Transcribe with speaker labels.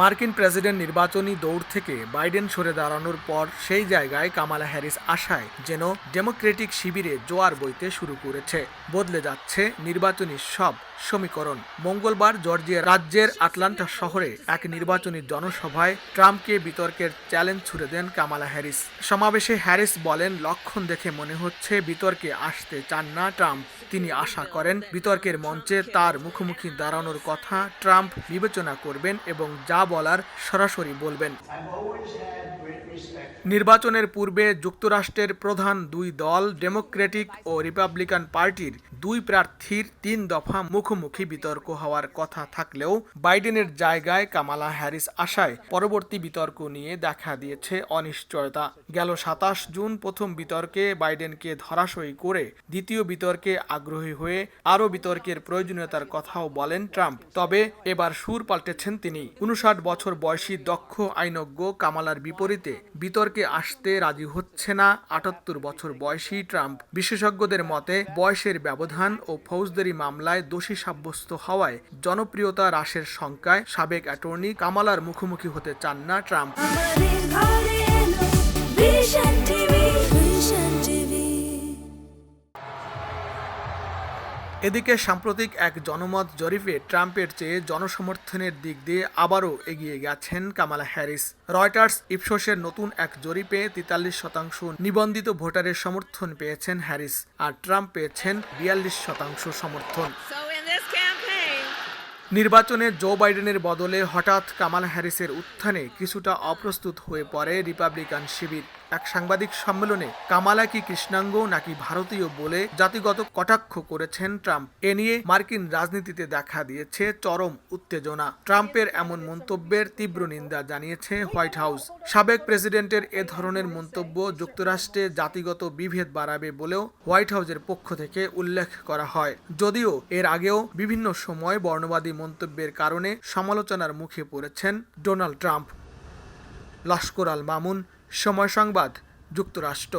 Speaker 1: মার্কিন প্রেসিডেন্ট নির্বাচনী দৌড় থেকে বাইডেন সরে দাঁড়ানোর পর সেই জায়গায় কামালা হ্যারিস আশায় যেন ডেমোক্রেটিক শিবিরে জোয়ার বইতে শুরু করেছে। বদলে যাচ্ছে নির্বাচনী সব সমীকরণ। মঙ্গলবার জর্জিয়া রাজ্যের আটলান্টা শহরে এক নির্বাচনী জনসভায় ট্রাম্পকে বিতর্কের চ্যালেঞ্জ ছুড়ে দেন কামালা হ্যারিস। সমাবেশে হ্যারিস বলেন, লক্ষণ দেখে মনে হচ্ছে বিতর্কে আসতে চান না ট্রাম্প। তিনি আশা করেন বিতর্কের মঞ্চে তার মুখোমুখি দাঁড়ানোর কথা ট্রাম্প বিবেচনা করবেন এবং যা বলার সরাসরি বলবেন। নির্বাচনের পূর্বে যুক্তরাষ্ট্রের প্রধান দুই দল, ডেমোক্রেটিক ও রিপাবলিকান পার্টির দুই প্রার্থীর তিন দফা মুখোমুখি বিতর্ক হওয়ার কথা থাকলেও বাইডেনের জায়গায় কামালা হ্যারিস আসায় পরবর্তী বিতর্ক নিয়ে দেখা দিয়েছে অনিশ্চয়তা। গেল সাতাশ জুন প্রথম বিতর্কে বাইডেনকে ধরাশয়ী করে দ্বিতীয় বিতর্কে আগ্রহী হয়ে আরও বিতর্কের প্রয়োজনীয়তার কথাও বলেন ট্রাম্প। তবে এবার সুর পাল্টেছেন তিনি। উনষাট বছর বয়সী দক্ষ আইনজ্ঞ কামালার বিপরীতে বিতর্কে আসতে রাজি হচ্ছে না আটাত্তর বছর বয়সী ট্রাম্প। বিশেষজ্ঞদের মতে, বয়সের ব্যবধান ও ফৌজদারি মামলায় দোষী সাব্যস্ত হওয়ায় জনপ্রিয়তা হ্রাসের শঙ্কায় সাবেক অ্যাটর্নি কামালার মুখোমুখি হতে চান না ট্রাম্প। এদিকে সাম্প্রতিক এক জনমত জরিপে ট্রাম্পের চেয়ে জনসমর্থনের দিক দিয়ে আবারও এগিয়ে গেছেন কামালা হ্যারিস। রয়টার্স ইপসোসের নতুন এক জরিপে তেতাল্লিশ শতাংশ নিবন্ধিত ভোটারের সমর্থন পেয়েছেন হ্যারিস আর ট্রাম্প পেয়েছেন বিয়াল্লিশ শতাংশ সমর্থন। নির্বাচনে জো বাইডেনের বদলে হঠাৎ কামাল হ্যারিসের উত্থানে কিছুটা অপ্রস্তুত হয়ে পড়ে রিপাবলিকান শিবির। এক সাংবাদিক সম্মেলনে কামালা কি কৃষ্ণাঙ্গ নাকি ভারতীয় বলে জাতিগত কটাক্ষ করেছেন ট্রাম্প। এ নিয়ে মার্কিন রাজনীতিতে দেখা দিয়েছে চরম উত্তেজনা। ট্রাম্পের এমন মন্তব্যের তীব্র নিন্দা জানিয়েছে হোয়াইট হাউস। সাবেক প্রেসিডেন্টের এ ধরনের মন্তব্য যুক্তরাষ্ট্রে জাতিগত বিভেদ বাড়াবে বলেও হোয়াইট হাউসের পক্ষ থেকে উল্লেখ করা হয়। যদিও এর আগেও বিভিন্ন সময় বর্ণবাদী মন্তব্যের কারণে সমালোচনার মুখে পড়েছেন ডোনাল্ড ট্রাম্প। লস্কর আল মামুন সময় সংবাদ যুক্তরাষ্ট্র।